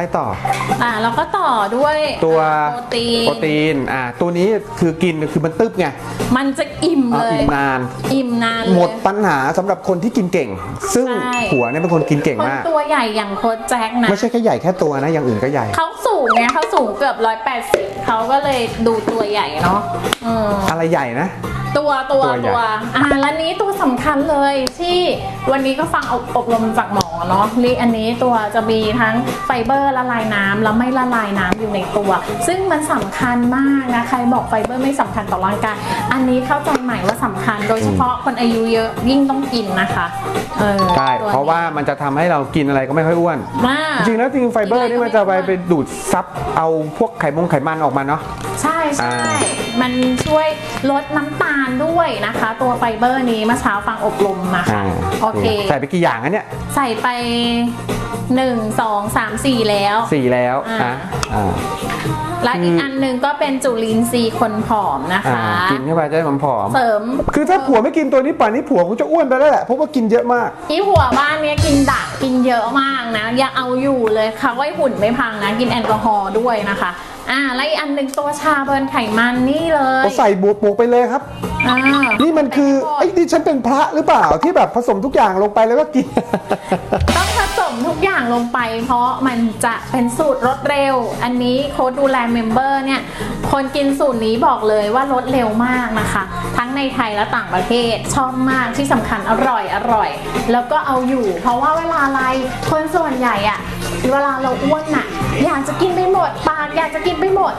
อะไรต่อ อ่าแล้วก็ต่อด้วยตัวโปรตีนโปรตีนอ่าตัวนี้คือกินคือมันตึบไงมันจะอิ่มอ่าเลยอิ่มนานอิ่มนานเลยหมดปัญหาสำหรับคนที่กินเก่ง ซึ่งใช่ผัวเนี่ยเป็นคนกินเก่งคนมากตัวใหญ่อย่างโค้ชแจ็คนะไม่ใช่แค่ใหญ่แค่ตัวนะอย่างอื่นก็ใหญ่เขาสูงไงเขาสูงเกือบร้อยแปดสิบเขาก็เลยดูตัวใหญ่เนาะอืมอะไรใหญ่นะ ตัวตัวตัวใหญ่ ตัวอ่าแล้วนี้ตัวสำคัญเลยที่วันนี้ก็ฟังอบอบรมจากหมอเนาะนี่อันนี้ตัวจะมีทั้งไฟเบอร์ละลายน้ำแล้วไม่ละลายน้ำอยู่ในตัว ซึ่งมันสำคัญมากนะใครบอกไฟเบอร์ไม่สำคัญต่อร่างกายอันนี้เข้าใจใหม่ว่าสำคัญ โดยเฉพาะคนอายุเยอะยิ่งต้องกินนะคะเออใช่ตัวนี้เพราะว่ามันจะทำให้เรากินอะไรก็ไม่ค่อยอ้วน มาก จริงๆแล้วจริงๆไฟเบอร์นี่มันจะไปไปดูดซับเอาพวกไขมงไขมันออกมาเนาะ ใช่ใช่อ่ามันช่วยลดน้ำตาลด้วยนะคะ ตัวไฟเบอร์นี้เมื่อเช้าฟังอบรมมาค่ะอ่าโอเค ใส่ไปกี่อย่างอันเนี่ย ใส่ไป1 2 3 4แล้วสี่แล้วอ่านะอ่าและอีกอันหนึ่งก็เป็นจุลินทรีย์คนผอมนะอ่าคะ กินเข้าไปจะได้ผอมเสริมๆคือถ้าผัวไม่กินตัวนี้ป่านนี้ผัวคงจะอ้วนไปแล้วแหละเพราะว่ากินเยอะมากที่หัวบ้านเนี้ยกินดักกินเยอะมากนะอย่าเอาอยู่เลยค่ะว่าหุ่นไม่พังนะ กินแอลกอฮอล์ด้วยนะคะ อ่าและอีกอันหนึ่งตัวชาเบิร์นไขมันนี่เลยก็ใส่บวกบวกไปเลยครับ อ่านี่มันคือไอ้ยนี่ฉันเป็นพระหรือเปล่าที่แบบผสมทุกอย่างลงไปแล้วก็กิน ต้องผสม ทุกอย่างลงไป เพราะมันจะเป็นสูตรลดเร็ว อันนี้โค้ดดูแลเมมเบอร์เนี่ย คนกินสูตรนี้บอกเลยว่าลดเร็วมากนะคะ ทั้งในไทยและต่างประเทศชอบมากที่สำคัญอร่อยอร่อย แล้วก็เอาอยู่ เพราะว่าเวลาอะไรคนส่วนใหญ่อะเวลาเราอ้วนน่ะอยากจะกินไปหมดปากอยากจะกินไปหมด